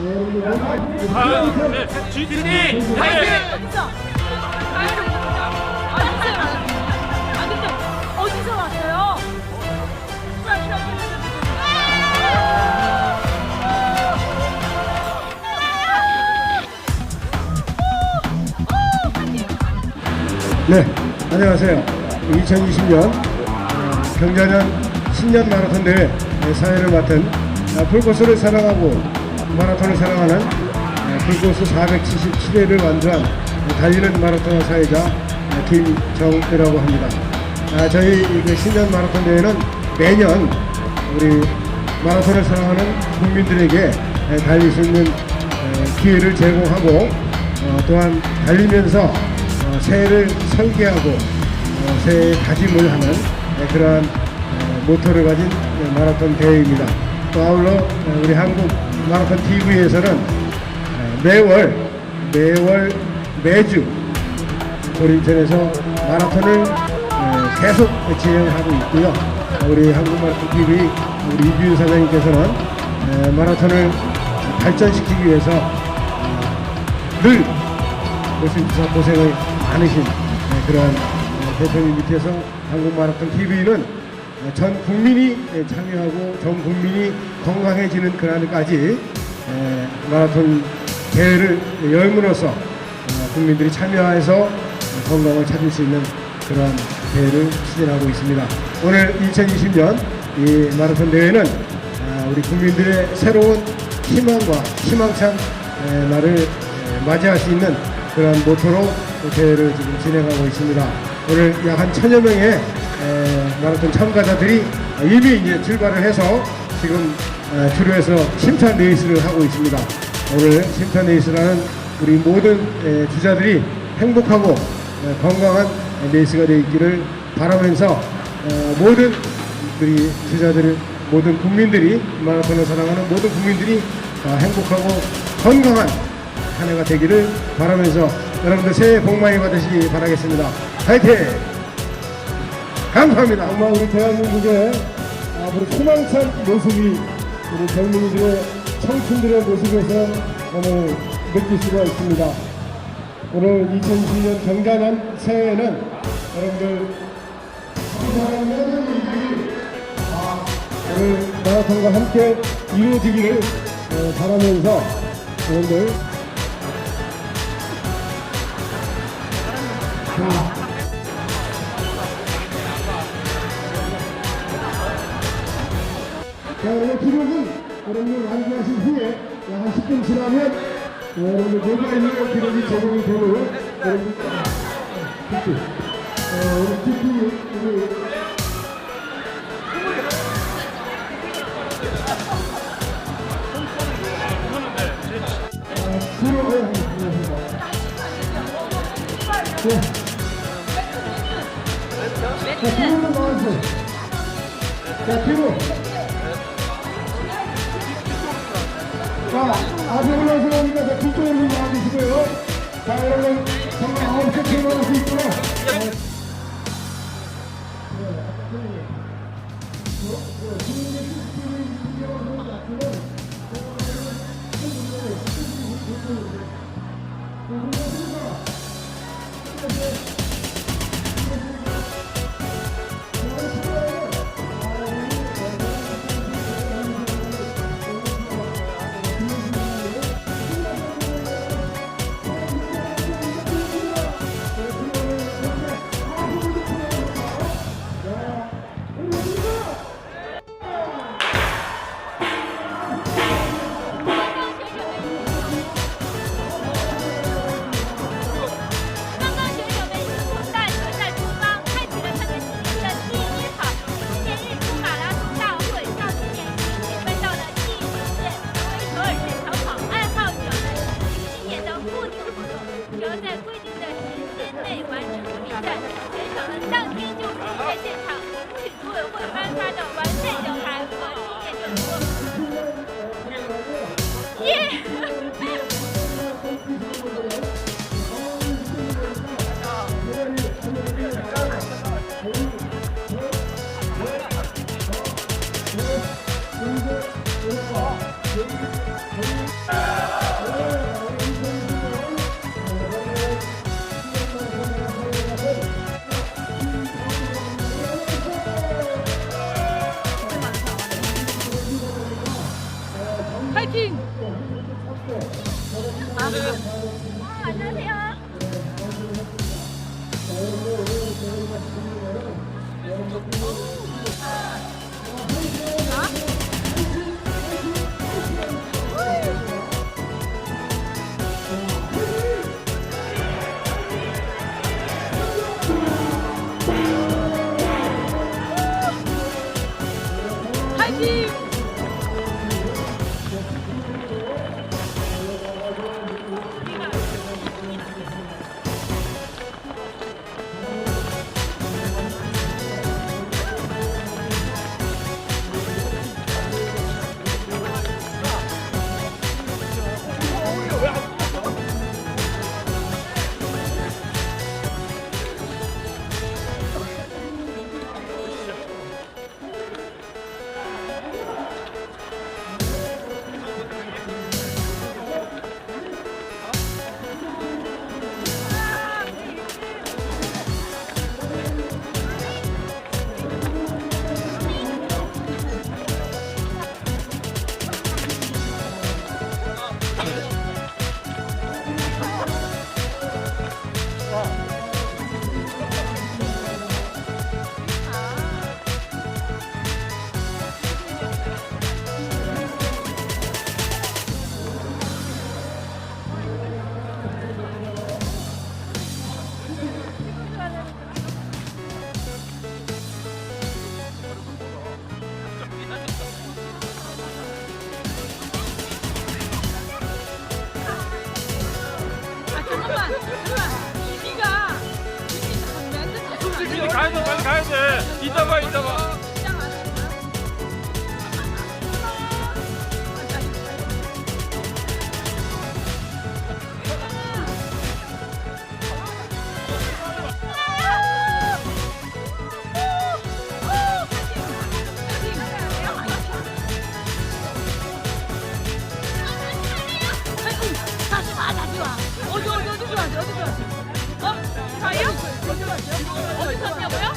아, 네. GTD 네. 어디서? 왔어요? 네, 안녕하세요. 2020년 경자년 신년 마라톤 대회 사회를 맡은 아, 불꽃을 사랑하고 마라톤을 사랑하는 아, 불꽃수 477회를 완주한 달리는 마라톤 사회자 아, 김정우라고 합니다. 아, 저희 그 신년 마라톤 대회는 매년 우리 마라톤을 사랑하는 국민들에게 에, 달릴 수 있는 에, 기회를 제공하고 어, 또한 달리면서 어, 새해를 설계하고 어, 새해 다짐을 하는 에, 그러한 에, 모토를 가진 에, 마라톤 대회입니다. 또 아울러 에, 우리 한국 마라톤 TV에서는 에, 매월 매월 매주 도림천에서 마라톤을 에, 계속 진행하고 있고요. 우리 한국 마라톤 TV 우리 이규 사장님께서는 에, 마라톤을 발전시키기 위해서 늘 고생사 고생을 많으신 네, 그런 어, 대표님 밑에서 한국 마라톤 TV는 전 국민이 예, 참여하고 전 국민이 건강해지는 그날까지 에, 마라톤 대회를 열므로써 어, 국민들이 참여해서 건강을 찾을 수 있는 그런 대회를 추진하고 있습니다. 오늘 2020년 이 마라톤 대회는 아, 우리 국민들의 새로운 희망과 희망찬 에, 날을 에, 맞이할 수 있는 그런 모토로 대회를 지금 진행하고 있습니다. 오늘 약 한 천여 명의 에, 마라톤 참가자들이 이미 이제 출발을 해서 지금 에, 주로해서 심판 레이스를 하고 있습니다. 오늘 심판 레이스라는 우리 모든 에, 주자들이 행복하고 에, 건강한 레이스가 되어 있기를 바라면서 어, 모든 우리 주자들 모든 국민들이 마라톤을 사랑하는 모든 국민들이 어, 행복하고 건강한 한 해가 되기를 바라면서 여러분들 새해 복 많이 받으시기 바라겠습니다. 화이팅! 감사합니다. 정말 우리 대한민국의 앞으로 희망찬 모습이 우리 젊은이들의 청춘들의 모습에서 오늘 느낄 수가 있습니다. 오늘 2020년 경자년 새해에는 여러분들 사랑하는 모든 분들이 아, 오늘 마라톤과 함께 이루어지기를 어, 바라면서 여러분들 자, 자, 여러분 기록은 여러분들 완주하신 후에 약한 10분 지나면 어, 여러분들 모바일로 기록이 제공이 되고 여러분들 특히 어, 우리 특히 우리 뒤로 네, 하겠습니다. 네. 자, 뒤로 나와주세요. 자, 앞에 올라오시니까 자, 뒤쪽으로 좀 나와주시고요. 자, 여러분, 정말 아홉 개 들어갈 수 있도록. 选手们当天就可以在现场领取组委会颁发的完赛奖 가야 돼. 이따 봐, 이따 봐. 어디, 갔냐고요?